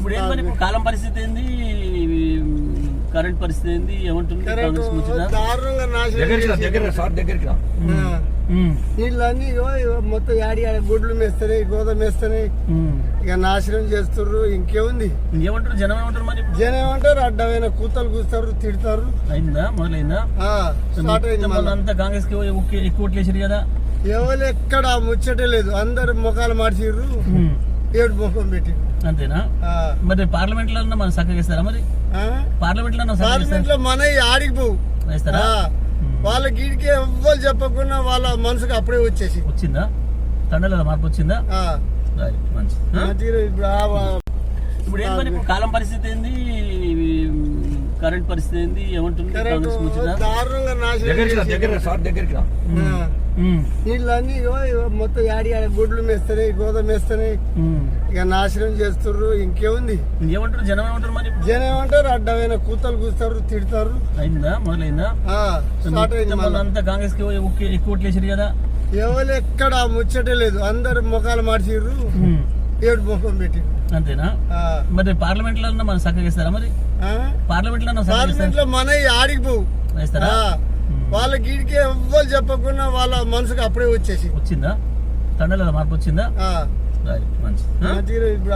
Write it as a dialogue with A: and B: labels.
A: ఇప్పుడు మరి ఇప్పుడు కాలం పరిస్థితి ఏంది? కరెంట్ పరిస్థితి ఏంది? ఏమంటుంది
B: కరెంటు
A: కాంగ్రెస్ ముచ్చట?
B: దారుణంగా నాశనం
C: దగ్గరికి రా,
B: చేసి-
C: దగ్గరికి రా, సార్ దగ్గరికి రా.
B: ఆ.
A: ఉమ్,
B: నీళ్ళన్నీ ఇగో ఇగో మొత్తం యాడి యాడ గుడ్లు మేస్తున్నాయి గోధుమ మేస్తున్నాయి
A: ఉమ్.
B: ఇక నాశనం చేస్తుర్రు ఇంకేముంది?
A: ఏమంటారు జనం ఏమంటారు మరి ఇప్పుడు?
B: జనం ఏమంటారు? అడ్డమైన కూతలు కూస్తారు తిడతారు.
A: అయిందా? మొదలైందా?
B: ఆ, స్టార్ట్ అయింది
A: మొత్తం
B: మళ్ళా.
A: అంతా కాంగ్రెస్కి ఎక్కువ కదా?
B: ఎవరు ఎక్కడ ముచ్చటే లేదు. అందరు ముఖాలు మార్చిర్రు.
A: ఉమ్,
B: ఏడు ముఖం పెట్టి.
A: అంతేనా? మరి పార్లమెంట్లో మనం చక్కగా ఇస్తారా మరి?
B: పార్లమెంట్లో పార్లమెంట్లో మన ఆడికి పోవు. వాళ్ళ గీడికి ఎవ్వరు చెప్పకుండా వాళ్ళ మనసుకు అప్పుడే వచ్చేసి
A: వచ్చిందా? తండల మార్పు వచ్చిందా?
B: ఆ,
A: రైట్, మంచి ఆ?
B: మంచిగా ఇప్పుడు ఆ వా-
A: ఇప్పుడు ఏంటి మరి? ఇప్పుడు కాలం పరిస్థితి ఏంది? కరెంట్ పరిస్థితి ఏంది? ఏమంటుంది?
B: కరెంటు
A: కాంగ్రెస్ ముచ్చట
B: దారుణంగా నాశనం ఇగో మొత్తం యాడి యాడ గుడ్లు మేస్తున్నాయి గోధుమ మేస్తున్నాయి
A: ఉమ్.
B: ఇక నాశనం చేస్తుర్రు ఇంకేముంది?
A: ఏమంటారు జనం ఏమంటారు మరి?
B: జనం ఏమంటారు? అడ్డమైన కూతలు కూస్తారు తిడతారు.
A: అయిందా? మొదలైందా. అంతా కాంగ్రెస్కి ఎక్కువ ఎక్కువ ఓట్లు వేసారు కదా.
B: ఎవరు ఎక్కడ ముచ్చటే లేదు. అందరు ముఖాలు మార్చిర్రు. ఏడు ముఖం పెట్టి
A: అంతేనా? మరి పార్లమెంట్లో మనం చక్కగా ఇస్తారా మరి?
B: పార్లమెంట్లో పార్లమెంట్లో మన ఆడికి పోవు. వాళ్ళ గీడికి ఎవ్వరు చెప్పకుండా వాళ్ళ మనసుకు అప్పుడే వచ్చేసి
A: వచ్చిందా? తండల మార్పు వచ్చిందా?
B: ఆ,
A: రైట్, మంచి ఆ?
B: మంచిగా ఇప్పుడు